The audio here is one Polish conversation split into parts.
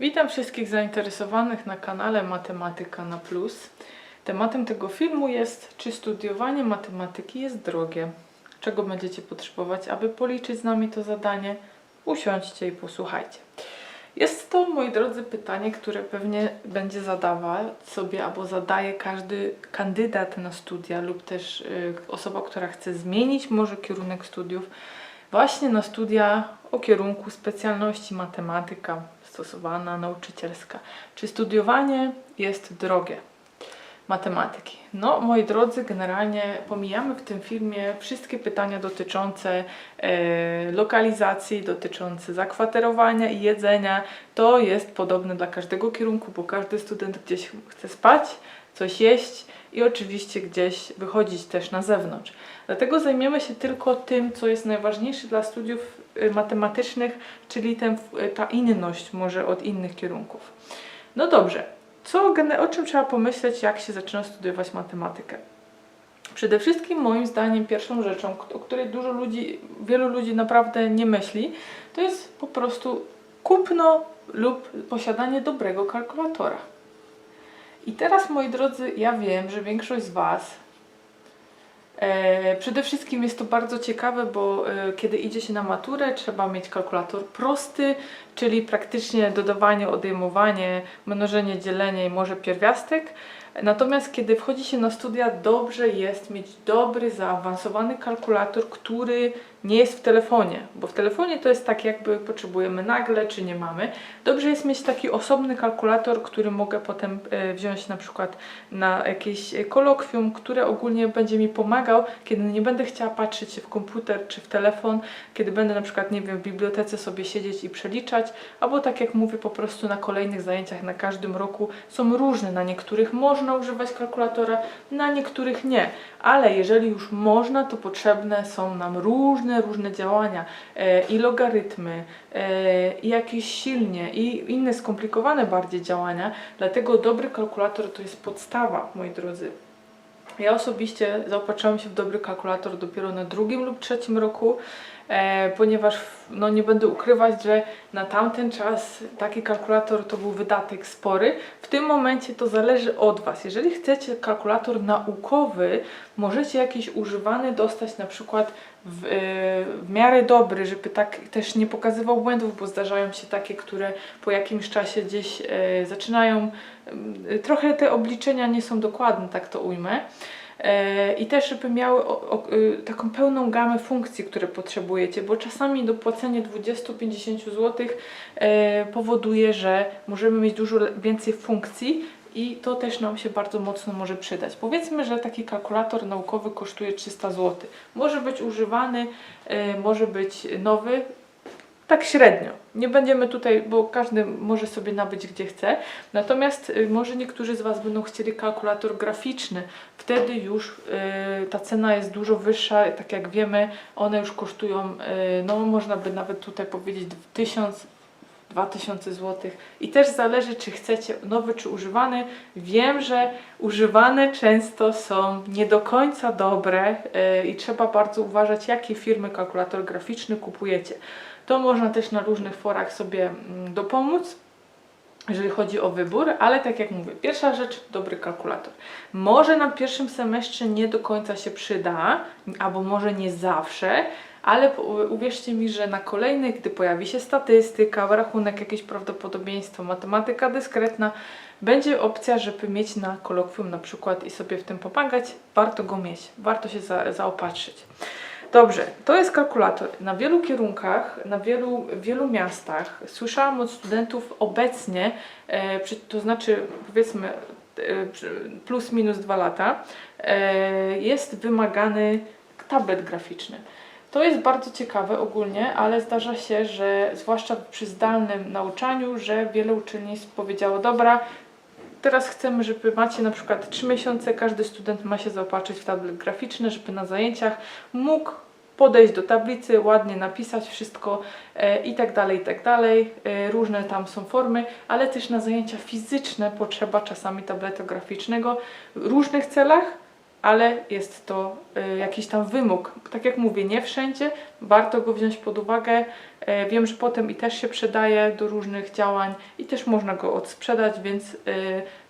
Witam wszystkich zainteresowanych na kanale Matematyka na Plus. Tematem tego filmu jest, czy studiowanie matematyki jest drogie? Czego będziecie potrzebować, aby policzyć z nami to zadanie? Usiądźcie i posłuchajcie. Jest to, moi drodzy, pytanie, które pewnie będzie zadawał sobie albo zadaje każdy kandydat na studia lub też y, osoba, która chce zmienić może kierunek studiów właśnie na studia o kierunku specjalności matematyka stosowana, nauczycielska. Czy studiowanie jest drogie? Matematyki. No, moi drodzy, generalnie pomijamy w tym filmie wszystkie pytania dotyczące e, lokalizacji, dotyczące zakwaterowania i jedzenia. To jest podobne dla każdego kierunku, bo każdy student gdzieś chce spać, coś jeść i oczywiście gdzieś wychodzić też na zewnątrz. Dlatego zajmiemy się tylko tym, co jest najważniejsze dla studiów y, matematycznych, czyli ten, y, ta inność może od innych kierunków. No dobrze, co, o czym trzeba pomyśleć, jak się zaczyna studiować matematykę? Przede wszystkim moim zdaniem pierwszą rzeczą, o której dużo ludzi, wielu ludzi naprawdę nie myśli, to jest po prostu kupno lub posiadanie dobrego kalkulatora. I teraz, moi drodzy, ja wiem, że większość z Was E, przede wszystkim jest to bardzo ciekawe, bo e, kiedy idzie się na maturę, trzeba mieć kalkulator prosty, czyli praktycznie dodawanie, odejmowanie, mnożenie, dzielenie i może pierwiastek. Natomiast kiedy wchodzi się na studia, dobrze jest mieć dobry, zaawansowany kalkulator, który nie jest w telefonie, bo w telefonie to jest tak, jakby potrzebujemy nagle, czy nie mamy. Dobrze jest mieć taki osobny kalkulator, który mogę potem e, wziąć na przykład na jakieś e, kolokwium, które ogólnie będzie mi pomagał, kiedy nie będę chciała patrzeć się w komputer czy w telefon, kiedy będę na przykład, nie wiem, w bibliotece sobie siedzieć i przeliczać, albo tak jak mówię, po prostu na kolejnych zajęciach na każdym roku są różne. Na niektórych można używać kalkulatora, na niektórych nie. Ale jeżeli już można, to potrzebne są nam różne, różne działania e, i logarytmy, e, i jakieś silnie, i inne skomplikowane bardziej działania. Dlatego dobry kalkulator to jest podstawa, moi drodzy. Ja osobiście zaopatrzyłam się w dobry kalkulator dopiero na drugim lub trzecim roku, ponieważ no, nie będę ukrywać, że na tamten czas taki kalkulator to był wydatek spory. W tym momencie to zależy od Was. Jeżeli chcecie kalkulator naukowy, możecie jakiś używany dostać na przykład w, e, w miarę dobry, żeby tak też nie pokazywał błędów, bo zdarzają się takie, które po jakimś czasie gdzieś e, zaczynają, e, trochę te obliczenia nie są dokładne, tak to ujmę. E, I też, żeby miały o, o, y, taką pełną gamę funkcji, które potrzebujecie, bo czasami dopłacenie 20-50 zł e, powoduje, że możemy mieć dużo więcej funkcji i to też nam się bardzo mocno może przydać. Powiedzmy, że taki kalkulator naukowy kosztuje 300 zł. Może być używany, e, może być nowy, tak średnio. Nie będziemy tutaj, bo każdy może sobie nabyć gdzie chce. Natomiast y, może niektórzy z Was będą chcieli kalkulator graficzny. Wtedy już y, ta cena jest dużo wyższa. Tak jak wiemy, one już kosztują, y, no można by nawet tutaj powiedzieć 1000 2000 zł. I też zależy, czy chcecie nowy, czy używany. Wiem, że używane często są nie do końca dobre yy, i trzeba bardzo uważać, jakie firmy kalkulator graficzny kupujecie. To można też na różnych forach sobie mm, dopomóc, jeżeli chodzi o wybór, ale tak jak mówię, pierwsza rzecz, dobry kalkulator. Może na pierwszym semestrze nie do końca się przyda, albo może nie zawsze, ale uwierzcie mi, że na kolejnych, gdy pojawi się statystyka, rachunek, jakieś prawdopodobieństwo, matematyka dyskretna, będzie opcja, żeby mieć na kolokwium na przykład i sobie w tym pomagać. Warto go mieć, warto się za, zaopatrzyć. Dobrze, to jest kalkulator. Na wielu kierunkach, na wielu, wielu miastach słyszałam od studentów obecnie, e, przy, to znaczy powiedzmy e, plus minus dwa lata, e, jest wymagany tablet graficzny. To jest bardzo ciekawe ogólnie, ale zdarza się, że zwłaszcza przy zdalnym nauczaniu, że wiele uczelni powiedziało, dobra, teraz chcemy, żeby macie na przykład 3 miesiące, każdy student ma się zaopatrzyć w tablet graficzny, żeby na zajęciach mógł podejść do tablicy, ładnie napisać wszystko e, i tak dalej, i tak dalej. E, różne tam są formy, ale też na zajęcia fizyczne potrzeba czasami tabletu graficznego w różnych celach, ale jest to y, jakiś tam wymóg. Tak jak mówię, nie wszędzie, warto go wziąć pod uwagę. E, Wiem, że potem i też się przydaje do różnych działań i też można go odsprzedać, więc y,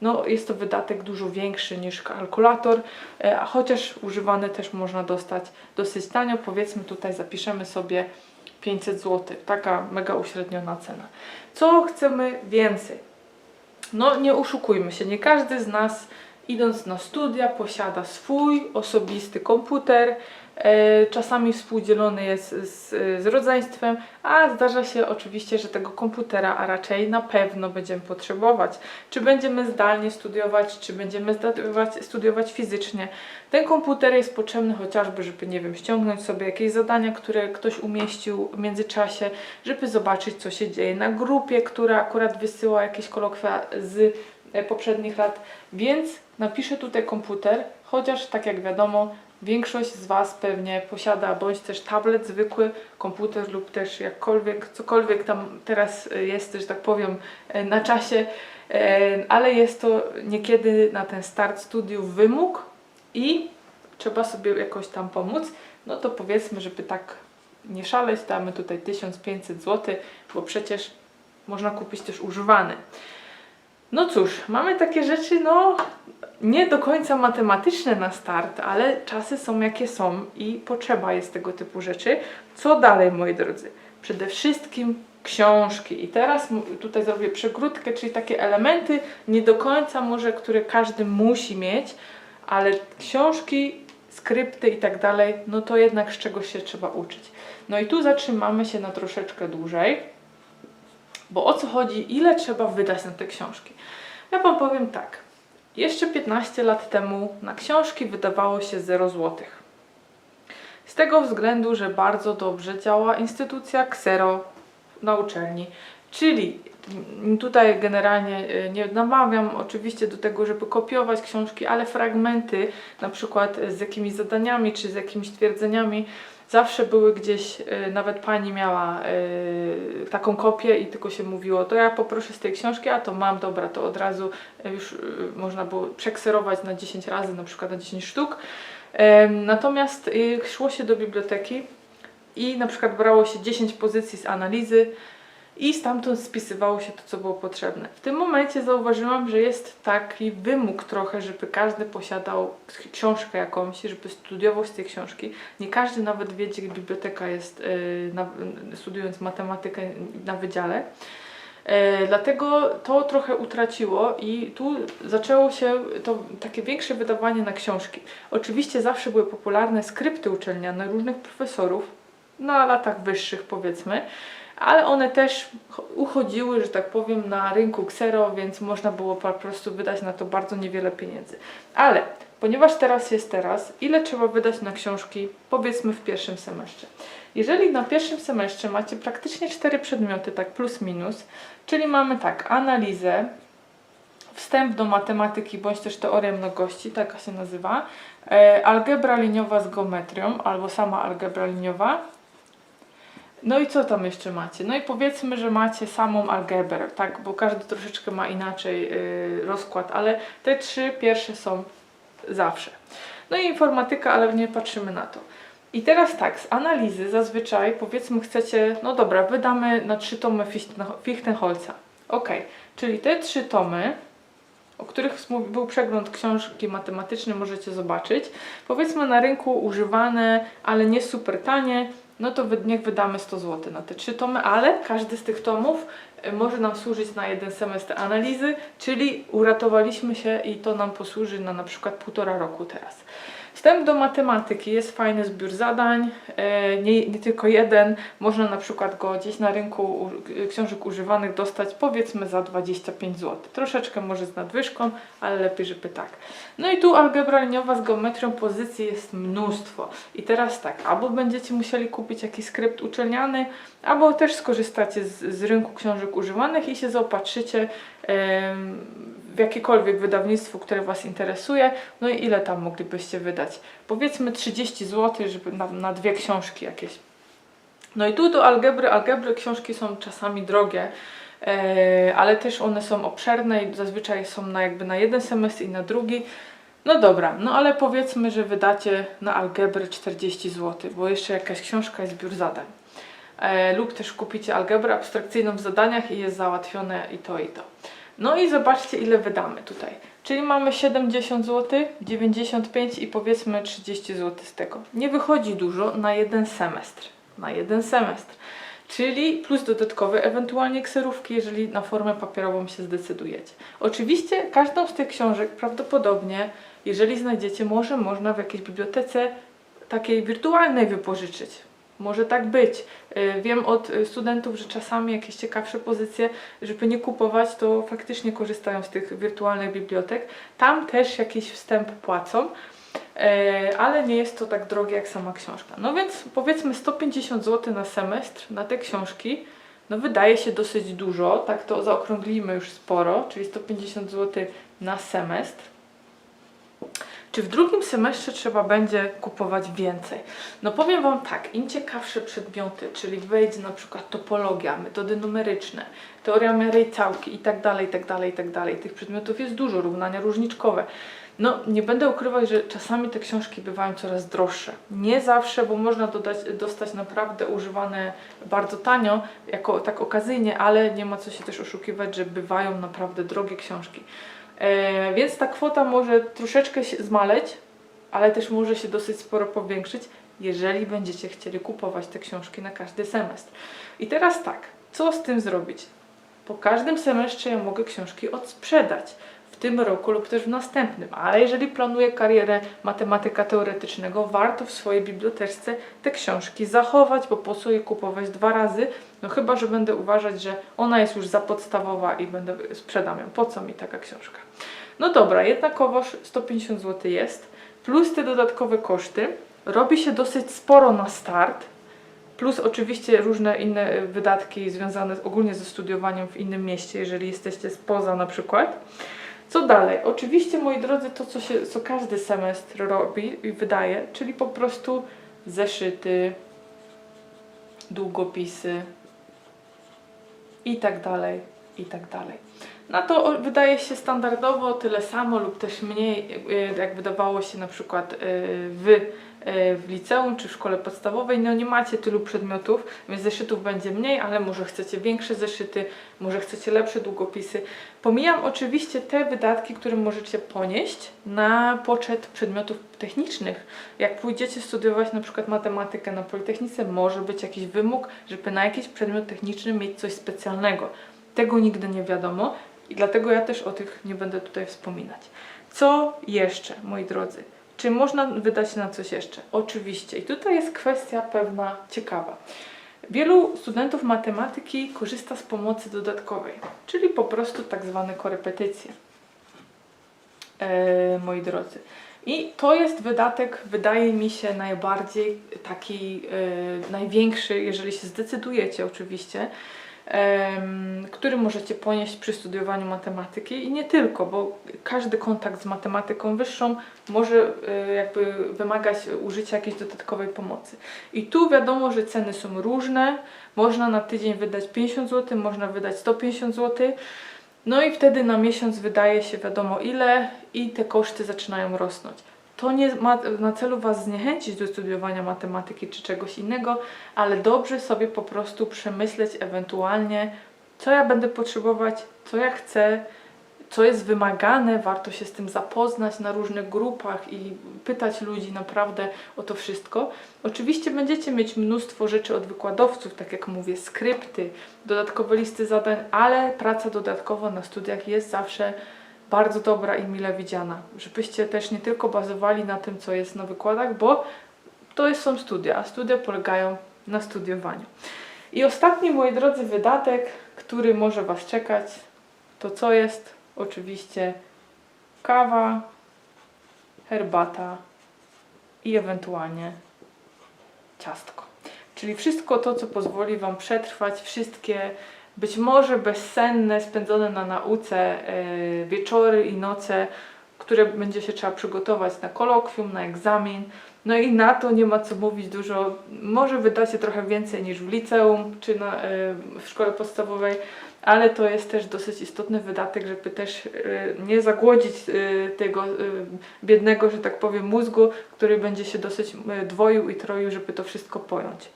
no, jest to wydatek dużo większy niż kalkulator, a chociaż używany też można dostać dosyć tanio. Powiedzmy tutaj zapiszemy sobie 500 zł, taka mega uśredniona cena. Co chcemy więcej? No nie oszukujmy się, nie każdy z nas idąc na studia posiada swój osobisty komputer. E, czasami współdzielony jest z, z rodzeństwem, a zdarza się oczywiście, że tego komputera, a raczej na pewno będziemy potrzebować. Czy będziemy zdalnie studiować, czy będziemy studiować, studiować fizycznie. Ten komputer jest potrzebny chociażby, żeby, nie wiem, ściągnąć sobie jakieś zadania, które ktoś umieścił w międzyczasie, żeby zobaczyć, co się dzieje na grupie, która akurat wysyła jakieś kolokwia z poprzednich lat, więc napiszę tutaj komputer, chociaż tak jak wiadomo, większość z Was pewnie posiada bądź też tablet zwykły, komputer lub też jakkolwiek, cokolwiek tam teraz e, jest, że tak powiem, e, na czasie, e, ale jest to niekiedy na ten start studiów wymóg i trzeba sobie jakoś tam pomóc, no to powiedzmy, żeby tak nie szaleć, damy tutaj 1500 zł, bo przecież można kupić też używany. No cóż, mamy takie rzeczy, no nie do końca matematyczne na start, ale czasy są jakie są i potrzeba jest tego typu rzeczy. Co dalej, moi drodzy? Przede wszystkim książki. I teraz tutaj zrobię przegródkę, czyli takie elementy, nie do końca może, które każdy musi mieć, ale książki, skrypty i tak dalej, no to jednak z czegoś się trzeba uczyć. No i tu zatrzymamy się na troszeczkę dłużej, bo o co chodzi, ile trzeba wydać na te książki? Ja Wam powiem tak. Jeszcze 15 lat temu na książki wydawało się 0 zł. Z tego względu, że bardzo dobrze działa instytucja Xero na uczelni. Czyli mm, tutaj generalnie y, nie namawiam oczywiście do tego, żeby kopiować książki, ale fragmenty, na przykład z jakimiś zadaniami czy z jakimiś twierdzeniami, zawsze były gdzieś, y, nawet pani miała y, taką kopię i tylko się mówiło, to ja poproszę z tej książki, a to mam, dobra, to od razu y, już można było przekserować na 10 razy, na przykład na 10 sztuk. Natomiast szło się do biblioteki i na przykład brało się 10 pozycji z analizy i stamtąd spisywało się to, co było potrzebne. W tym momencie zauważyłam, że jest taki wymóg trochę, żeby każdy posiadał książkę jakąś, żeby studiował z tej książki. Nie każdy nawet wie, gdzie biblioteka jest, na, studiując matematykę na wydziale. E, Dlatego to trochę utraciło i tu zaczęło się to takie większe wydawanie na książki. Oczywiście zawsze były popularne skrypty uczelniane różnych profesorów, na latach wyższych powiedzmy, ale one też ch- uchodziły, że tak powiem, na rynku Xero, więc można było po prostu wydać na to bardzo niewiele pieniędzy. Ale ponieważ teraz jest teraz, ile trzeba wydać na książki, powiedzmy w pierwszym semestrze? Jeżeli na pierwszym semestrze macie praktycznie cztery przedmioty, tak plus minus, czyli mamy tak, analizę, wstęp do matematyki bądź też teoria mnogości, taka się nazywa, e, algebra liniowa z geometrią albo sama algebra liniowa. No i co tam jeszcze macie? No i powiedzmy, że macie samą algebrę, tak, bo każdy troszeczkę ma inaczej y, rozkład, ale te trzy pierwsze są zawsze. No i informatyka, ale nie patrzymy na to. I teraz tak, z analizy zazwyczaj powiedzmy chcecie, no dobra, wydamy na trzy tomy Fichten- Fichtenholza. Ok, czyli te trzy tomy, o których był przegląd książki matematycznej, możecie zobaczyć. Powiedzmy na rynku używane, ale nie super tanie, no to niech wydamy 100 zł na te trzy tomy, ale każdy z tych tomów e, może nam służyć na jeden semestr analizy, czyli uratowaliśmy się i to nam posłuży na na przykład półtora roku teraz. Wstęp do matematyki jest fajny zbiór zadań, e, nie, nie tylko jeden. Można na przykład go gdzieś na rynku u, książek używanych dostać powiedzmy za 25 zł. Troszeczkę może z nadwyżką, ale lepiej, żeby tak. No i tu algebra liniowa z geometrią pozycji jest mnóstwo. I teraz tak, albo będziecie musieli kupić jakiś skrypt uczelniany, albo też skorzystacie z, z rynku książek używanych i się zaopatrzycie w jakiekolwiek wydawnictwo, które Was interesuje. No i ile tam moglibyście wydać? Powiedzmy 30 zł, żeby na, na dwie książki jakieś. No i tu do algebry, algebry książki są czasami drogie, e, ale też one są obszerne i zazwyczaj są na jakby na jeden semestr i na drugi. No dobra, no ale powiedzmy, że wydacie na algebrę 40 zł, bo jeszcze jakaś książka jest zbiór zadań. E, lub też kupicie algebrę abstrakcyjną w zadaniach i jest załatwione i to i to. No i zobaczcie ile wydamy tutaj. Czyli mamy 70 zł, 95 i powiedzmy 30 zł z tego. Nie wychodzi dużo na jeden semestr. Na jeden semestr. Czyli plus dodatkowe, ewentualnie kserówki, jeżeli na formę papierową się zdecydujecie. Oczywiście każdą z tych książek prawdopodobnie, jeżeli znajdziecie, może można w jakiejś bibliotece takiej wirtualnej wypożyczyć. Może tak być. Y, Wiem od y, studentów, że czasami jakieś ciekawsze pozycje, żeby nie kupować, to faktycznie korzystają z tych wirtualnych bibliotek. Tam też jakiś wstęp płacą, e, ale nie jest to tak drogie jak sama książka. No więc powiedzmy 150 zł na semestr na te książki. No wydaje się dosyć dużo, tak to zaokrąglimy już sporo, czyli 150 zł na semestr. Czy w drugim semestrze trzeba będzie kupować więcej? No powiem Wam tak, im ciekawsze przedmioty, czyli wejdzie na przykład topologia, metody numeryczne, teoria miary całki i tak dalej, i tak dalej, i tak dalej. Tych przedmiotów jest dużo, równania różniczkowe. No nie będę ukrywać, że czasami te książki bywają coraz droższe. Nie zawsze, bo można dodać, dostać naprawdę używane bardzo tanio, jako tak okazyjnie, ale nie ma co się też oszukiwać, że bywają naprawdę drogie książki. E, więc ta kwota może troszeczkę się zmaleć, ale też może się dosyć sporo powiększyć, jeżeli będziecie chcieli kupować te książki na każdy semestr. I teraz tak, co z tym zrobić? Po każdym semestrze ja mogę książki odsprzedać tym roku lub też w następnym, ale jeżeli planuję karierę matematyka teoretycznego, warto w swojej biblioteczce te książki zachować, bo po co je kupować dwa razy? No chyba, że będę uważać, że ona jest już za podstawowa i będę sprzedam ją. Po co mi taka książka? No dobra, jednakowoż 150 zł jest, plus te dodatkowe koszty. Robi się dosyć sporo na start, plus oczywiście różne inne y, wydatki związane ogólnie ze studiowaniem w innym mieście, jeżeli jesteście spoza na przykład. Co dalej? Oczywiście, moi drodzy, to co, się, co każdy semestr robi i wydaje, czyli po prostu zeszyty, długopisy i tak dalej, i tak dalej. Na to o- wydaje się standardowo tyle samo lub też mniej, y, jak wydawało się na przykład y, w, y, w liceum czy w szkole podstawowej. No nie macie tylu przedmiotów, więc zeszytów będzie mniej, ale może chcecie większe zeszyty, może chcecie lepsze długopisy. Pomijam oczywiście te wydatki, które możecie ponieść na poczet przedmiotów technicznych. Jak pójdziecie studiować na przykład matematykę na Politechnice, może być jakiś wymóg, żeby na jakiś przedmiot techniczny mieć coś specjalnego. Tego nigdy nie wiadomo i dlatego ja też o tych nie będę tutaj wspominać. Co jeszcze, moi drodzy? Czy można wydać na coś jeszcze? Oczywiście. I tutaj jest kwestia pewna ciekawa. Wielu studentów matematyki korzysta z pomocy dodatkowej, czyli po prostu tak zwane korepetycje. E, moi drodzy. I to jest wydatek, wydaje mi się, najbardziej taki e, największy, jeżeli się zdecydujecie oczywiście, który możecie ponieść przy studiowaniu matematyki i nie tylko, bo każdy kontakt z matematyką wyższą może e, jakby wymagać użycia jakiejś dodatkowej pomocy. I tu wiadomo, że ceny są różne. Można na tydzień wydać 50 zł, można wydać 150 zł. No i wtedy na miesiąc wydaje się wiadomo ile i te koszty zaczynają rosnąć. To nie ma na celu Was zniechęcić do studiowania matematyki czy czegoś innego, ale dobrze sobie po prostu przemyśleć ewentualnie, co ja będę potrzebować, co ja chcę, co jest wymagane, warto się z tym zapoznać na różnych grupach i pytać ludzi naprawdę o to wszystko. Oczywiście będziecie mieć mnóstwo rzeczy od wykładowców, tak jak mówię, skrypty, dodatkowe listy zadań, ale praca dodatkowo na studiach jest zawsze bardzo dobra i mile widziana. Żebyście też nie tylko bazowali na tym, co jest na wykładach, bo to są studia, a studia polegają na studiowaniu. I ostatni, moi drodzy, wydatek, który może Was czekać, to co jest? Oczywiście kawa, herbata i ewentualnie ciastko. Czyli wszystko to, co pozwoli Wam przetrwać wszystkie być może bezsenne, spędzone na nauce e, wieczory i noce, które będzie się trzeba przygotować na kolokwium, na egzamin. No i na to nie ma co mówić dużo. Może wydacie trochę więcej niż w liceum czy na, e, w szkole podstawowej, ale to jest też dosyć istotny wydatek, żeby też y, nie zagłodzić tego biednego, że tak powiem, mózgu, który będzie się dosyć dwoił i troił, żeby to wszystko pojąć.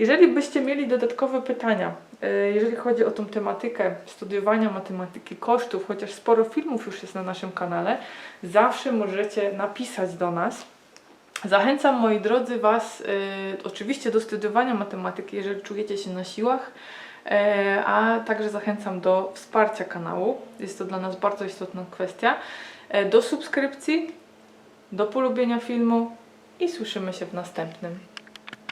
Jeżeli byście mieli dodatkowe pytania, y, jeżeli chodzi o tą tematykę studiowania matematyki kosztów, chociaż sporo filmów już jest na naszym kanale, zawsze możecie napisać do nas. Zachęcam, moi drodzy, Was y, oczywiście do studiowania matematyki, jeżeli czujecie się na siłach, e, a także zachęcam do wsparcia kanału. Jest to dla nas bardzo istotna kwestia. E, do subskrypcji, do polubienia filmu i słyszymy się w następnym.